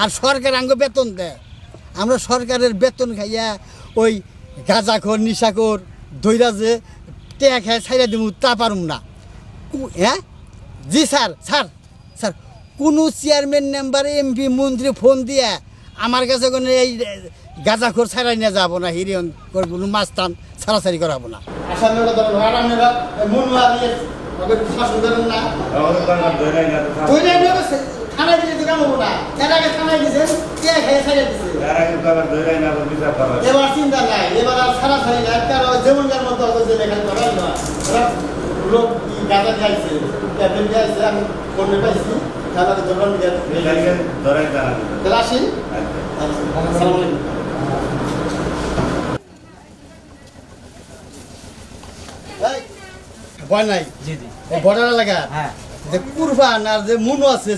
আর সরকার আঙ্গ বেতন দেয়। আমরা সরকারের বেতন খাইয়া ওই গাঁজাখোর নিশাখোর দইরা যে টেয়া খায় ছাইরা দিব তা পারুম না। হ্যাঁ? জি স্যার স্যার স্যার কোনো চেয়ারম্যান মেম্বার এমপি মন্ত্রী ফোন দিয়ে আমার কাছে কোনো এই গাঁজাখোর ছাড়াই নিয়ে যাব না হিরিয়ন কোনো মাছ টান ছাড়াছাড়ি করাবো না। দিলে তো কাম হব না এর আগে থানায় দিয়েছেন কে খেয়ে ছাড়িয়ে দিচ্ছে এবার চিন্তা নাই এবার আর সারা সারি না একটা যেমন মতো অত যে লেখা করাই না। লোক কি গাঁজা ট্যাবলেট দিয়েছে আমি ফোনে পাইছি তাহলে দোকান তাহলে আসি আসসালামু আলাইকুম। ভয় নাই? জি জি। বর্ডার এলাকা হ্যাঁ। যে কুরবান আর যে মুনু আছে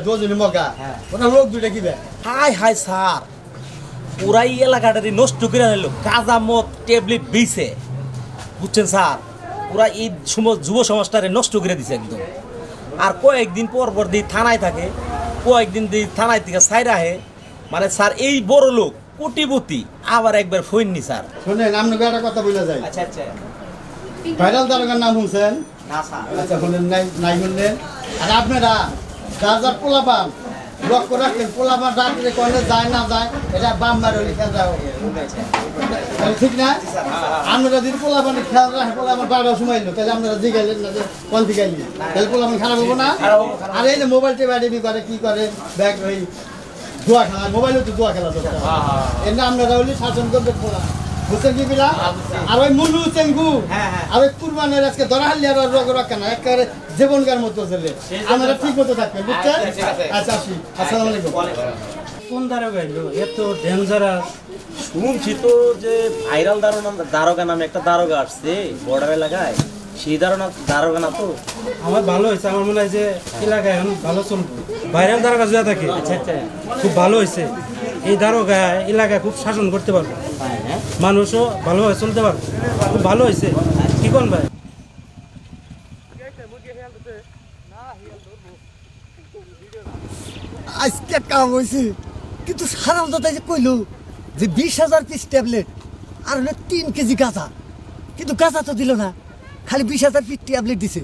দুজনে মগা। হ্যাঁ। লোক দুইটা হাই হাই স্যার। নষ্ট করে নিল কাজা মদ ট্যাবলেট বিছে। বুঝছেন স্যার? এই যুব সমাজটারে নষ্ট করে দিছে একদম। আর কয়েকদিন পর পর দিয়ে থানায় থাকে। কয়েকদিন দিয়ে থানায় থেকে সাইড আহে। মানে স্যার এই বড় লোক কোটিপতি। আবার একবার ফইননি স্যার। শোনেন আপনাকে একটা কথা বলে যায় আচ্ছা আচ্ছা। ভাইরাল তারকার নাম শুনছেন? আচ্ছা শুনলেন নাই নাই শুনলেন? আর আপনারা যার যার পোলাপান লক্ষ্য রাখেন পোলাপান রাত্রে কলে যায় না যায় এটা বাম মারে খেয়াল তাহলে ঠিক না? আমরা যদি পোলাপান খেয়াল রাখে পোলাপান বারবার সময় এলো তাহলে আপনারা জিগাইলেন না যে দিকে আইলি তাহলে পোলাপান খারাপ হব না? আর এই যে মোবাইল টেপা টেপি করে কি করে? ব্যাগ ওই জুয়া খেলা মোবাইলে তো জুয়া খেলা চলছে এর নাম আপনারা হলে শাসন করবে পোলা বুঝছেন কি বিলা আর ওই মুলু চেঙ্গু হ্যাঁ, হ্যাঁ। আর ওই কুরবানের আজকে ধরা হাল্লি আর রোগ রক্ষা না একেবারে জীবনকার মতো ছেলে। আমরা ঠিক মতো থাকবেন বুঝছেন? আচ্ছা, ঠিক আছে। আচ্ছা আসি। আসসালামু আলাইকুম। কোন দারোগা এলো এত ডেঞ্জারাস শুনছি তো যে ভাইরাল দারোগা দারোগা নামে একটা দারোগা আসছে বর্ডার এলাকায় সেই দারোগা দারোগা না তো? আমার ভালো হয়েছে আমার মনে হয় যে এলাকায় এখন ভালো চলবে। ভাইরাল দারোগা যা থাকে। আচ্ছা আচ্ছা। খুব ভালো হয়েছে। এই দারোগা এলাকায় খুব শাসন করতে পারব। হ্যাঁ মানুষও ভালোভাবে চলতে পারবে। খুব ভালো হয়েছে। কি কোন ভাই? আজকে কাম হয়েছে। কিন্তু দাদা যে কইলো যে বিশ হাজার পিস ট্যাবলেট আর হলো তিন কেজি গাঁজা। কিন্তু গাঁজা তো দিল না। খালি বিশ হাজার পিস ট্যাবলেট দিছে।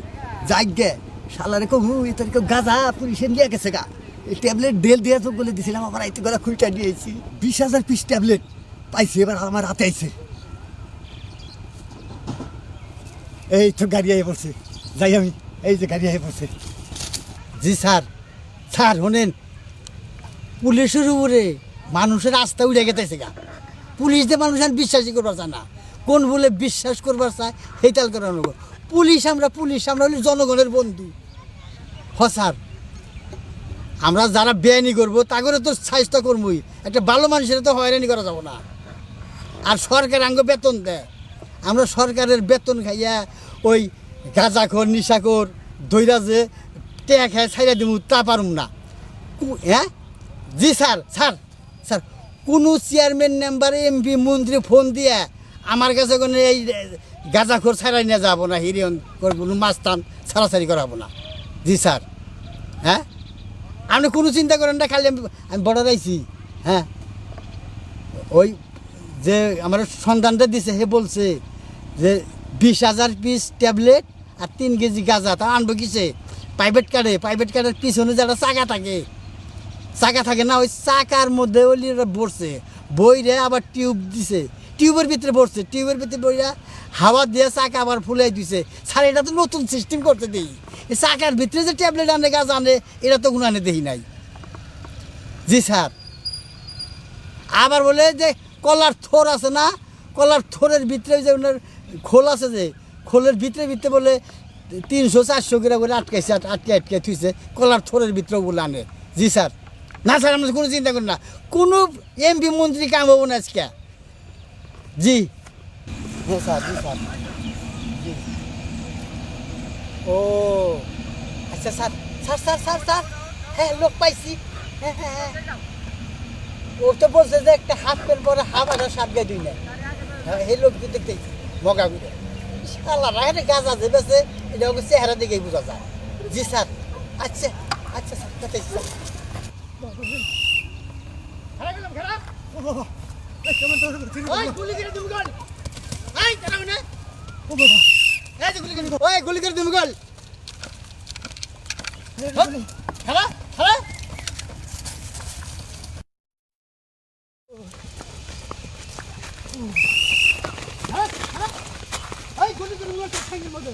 যাই গে শালারে কমু এ তোর কেউ গাঁজা পুলিশে নিয়ে গেছে গা। ট্যাবলেট ডেল দিয়ে তো বলে দিছিলাম আমার আইতে গলা খুঁজটা দিয়েছি বিশ হাজার পিস ট্যাবলেট পাইছি, এবার আমার হাতে আইছে। এই তো গাড়ি আইয়ে পড়ছে, যাই আমি, এই যে গাড়ি আইয়ে পড়ছে। জি স্যার স্যার, শোনেন, পুলিশের উপরে মানুষের আস্থা উড়ে গেতেছে গা। পুলিশ দিয়ে মানুষ আর বিশ্বাসই করবার চায় না। কোন বলে বিশ্বাস করবার চায় সেইটাল করানো পুলিশ আমরা পুলিশ আমরা হলি জনগণের বন্ধু। হ, স্যার। আমরা যারা বেআইনি করব, তাগরে তো স্বাস্থ্য কর্মই একটা ভালো মানুষের তো হয়রানি করা যাব না। আর সরকার আঙ্গ বেতন দেয়। আমরা সরকারের বেতন খাইয়া ওই গাঁজাখোর, নিশাখোর দইরা যে টেয়া খায় ছাইরা দিব তা পারুম না। হ্যাঁ? জি, স্যার স্যার স্যার, কোনো চেয়ারম্যান মেম্বার এমপি, মন্ত্রী ফোন দিয়ে আমার কাছে কোনো এই গাঁজাখোর ছাড়াই নিয়ে যাব না, হিরিয়ন কোনো মাছ টান ছাড়াছাড়ি করাবো না। জি, স্যার হ্যাঁ? আপনি কোনো চিন্তা করেন না, খালি আমি আমি বড় রাইছি হ্যাঁ? ওই যে আমার সন্তানটা দিছে হে বলছে যে বিশ হাজার পিস ট্যাবলেট আর তিন কেজি গাঁজা, তা আনব কিসে? প্রাইভেট কার্ডে প্রাইভেট কার্ডের পিছনে যারা চাকা থাকে চাকা থাকে না, ওই চাকার মধ্যে ওই বসছে বইরে আবার টিউব দিছে। টিউবের ভিতরে পড়ছে, টিউবের ভিতরে বইরা হাওয়া দিয়ে চাকা আবার ফুলাই দিছে। স্যার, এটা তো নতুন সিস্টেম করতে দিই। এই চাকার ভিতরে যে ট্যাবলেট আনে, গাছ আনে, এটা তো কোনো আনে দেখি নাই। জি স্যার। আবার বলে যে কলার থোর আছে না, কলার থোরের ভিতরে যে ওনার খোল আছে যে, খোলের ভিতরে ভিতরে বলে তিনশো, চারশো করে করে আটকাইছে আটকে আটকে থুইছে, কলার থোরের ভিতরেও বলে আনে। জি স্যার। না স্যার আমরা কোনো চিন্তা করি না। কোনো এমপি মন্ত্রী কাম হব না আজকে। জি। হ্যাঁ স্যার জি স্যার। জি। ও আচ্ছা sir sir sir sir sir. হ্যাঁ লোক পাইছি। হ্যাঁ হ্যাঁ হ্যাঁ। ও তো বলছে যে একটা হাফ প্যান্ট পরে হাফ আর সাত গায়ে দুই না হ্যাঁ এই লোক দেখতেছি মগা করে। শালা রাহের গাছ আছে বেছে এটা ওকে চেহারা দেখেই বোঝা যায়। জি স্যার আচ্ছা আচ্ছা স্যার স্যার। গুলি করে তুমি গল। খেলা খেলা। গুলি করে মধ্যে